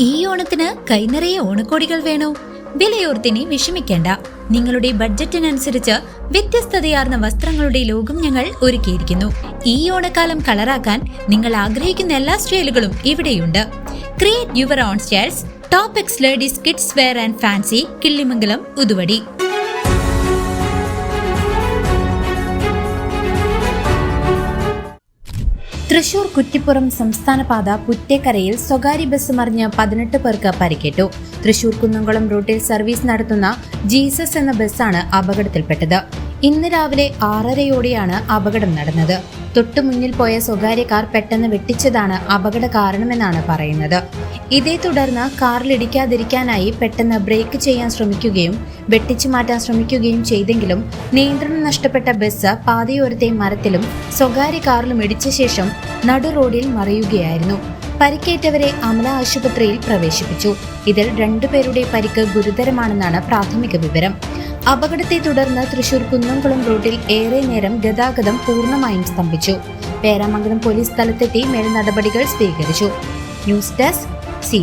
ഈ ഓണത്തിന് കൈനിറയെ ഓണക്കോടികൾ വേണോ? വിലയോർത്തിനി വിഷമിക്കേണ്ട. നിങ്ങളുടെ ബഡ്ജറ്റിനനുസരിച്ച് വ്യത്യസ്തതയാർന്ന വസ്ത്രങ്ങളുടെ ലോകം ഞങ്ങൾ ഒരുക്കിയിരിക്കുന്നു. ഈ ഓണക്കാലം കളറാക്കാൻ നിങ്ങൾ ആഗ്രഹിക്കുന്ന എല്ലാ സ്റ്റൈലുകളും ഇവിടെയുണ്ട്. Create your own styles top X ladies kids wear and fancy Killimangalam Uthuvadi. Thrissur Kuttippuram സംസ്ഥാനപാത പുറ്റേക്കരയിൽ സ്വകാര്യ ബസ് മറിഞ്ഞ് പതിനെട്ട് പേർക്ക് പരിക്കേറ്റു. തൃശൂർ കുന്നംകുളം റൂട്ടിൽ സർവീസ് നടത്തുന്ന ജീസസ് എന്ന ബസ്സാണ് അപകടത്തിൽപ്പെട്ടത്. ഇന്ന് രാവിലെ ആറരയോടെയാണ് അപകടം നടന്നത്. തൊട്ടു മുന്നിൽ പോയ സ്വകാര്യ കാർ പെട്ടെന്ന് വെട്ടിച്ചതാണ് അപകട കാരണമെന്നാണ് പറയുന്നത്. ഇതേ തുടർന്ന് കാറിലിടിക്കാതിരിക്കാനായി പെട്ടെന്ന് ബ്രേക്ക് ചെയ്യാൻ ശ്രമിക്കുകയും വെട്ടിച്ചു മാറ്റാൻ ശ്രമിക്കുകയും ചെയ്തെങ്കിലും നിയന്ത്രണം നഷ്ടപ്പെട്ട ബസ് പാതയോരത്തെ മരത്തിലും സ്വകാര്യ കാറിലും ഇടിച്ച ശേഷം നടു റോഡിൽ മറിയുകയായിരുന്നു. പരിക്കേറ്റവരെ അമല ആശുപത്രിയിൽ പ്രവേശിപ്പിച്ചു. ഇതിൽ രണ്ടുപേരുടെ പരിക്ക് ഗുരുതരമാണെന്നാണ് പ്രാഥമിക വിവരം. അപകടത്തെ തുടർന്ന് തൃശൂർ കുന്നംകുളം റോഡിൽ ഏറെ നേരം ഗതാഗതം പൂർണമായും സ്തംഭിച്ചു. പേരാമംഗലം പോലീസ് സ്ഥലത്തെത്തി മേൽ നടപടികൾ സ്വീകരിച്ചു. News desk C